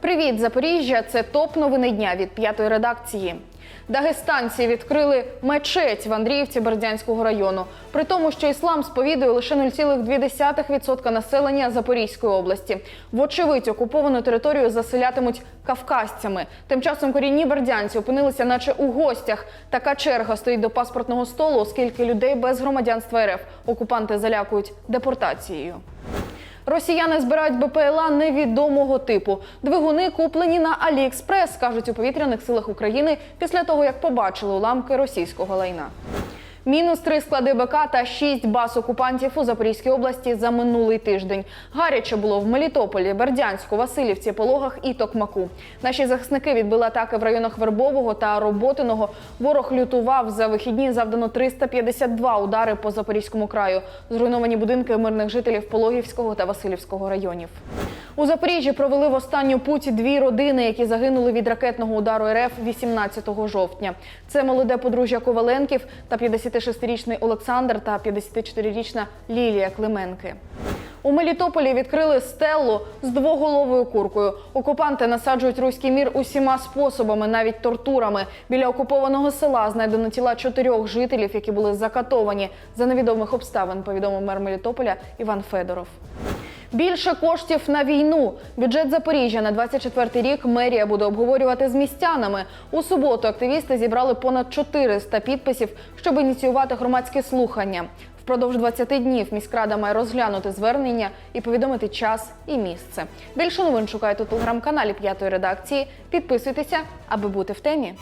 Привіт, Запоріжжя! Це топ новини дня від п'ятої редакції. Дагестанці відкрили мечеть в Андріївці Бердянського району. При тому, що іслам сповідує лише 0,2% населення Запорізької області. Вочевидь, окуповану територію заселятимуть кавказцями. Тим часом корінні бердянці опинилися, наче у гостях. Така черга стоїть до паспортного столу, оскільки людей без громадянства РФ окупанти залякують депортацією. Росіяни збирають БПЛА невідомого типу. Двигуни куплені на Аліекспрес, кажуть у повітряних силах України після того, як побачили уламки російського лайна. Мінус три склади БК та шість баз окупантів у Запорізькій області за минулий тиждень. Гаряче було в Мелітополі, Бердянську, Васильівці, Пологах і Токмаку. Наші захисники відбили атаки в районах Вербового та Роботиного. Ворог лютував за вихідні завдано 352 удари по Запорізькому краю. Зруйновані будинки мирних жителів Пологівського та Васильівського районів. У Запоріжжі провели в останню путь дві родини, які загинули від ракетного удару РФ 18 жовтня. Це молоде подружжя Коваленків та 56-річний Олександр та 54-річна Лілія Клименки. У Мелітополі відкрили стелу з двоголовою куркою. Окупанти насаджують руський мір усіма способами, навіть тортурами. Біля окупованого села знайдено тіла чотирьох жителів, які були закатовані за невідомих обставин. Повідомив мер Мелітополя Іван Федоров. Більше коштів на війну. Бюджет Запоріжжя на 24 рік мерія буде обговорювати з містянами. У суботу активісти зібрали понад 400 підписів, щоб ініціювати громадські слухання. Впродовж 20 днів міськрада має розглянути звернення і повідомити час і місце. Більше новин шукайте у телеграм-каналі п'ятої редакції. Підписуйтеся, аби бути в темі.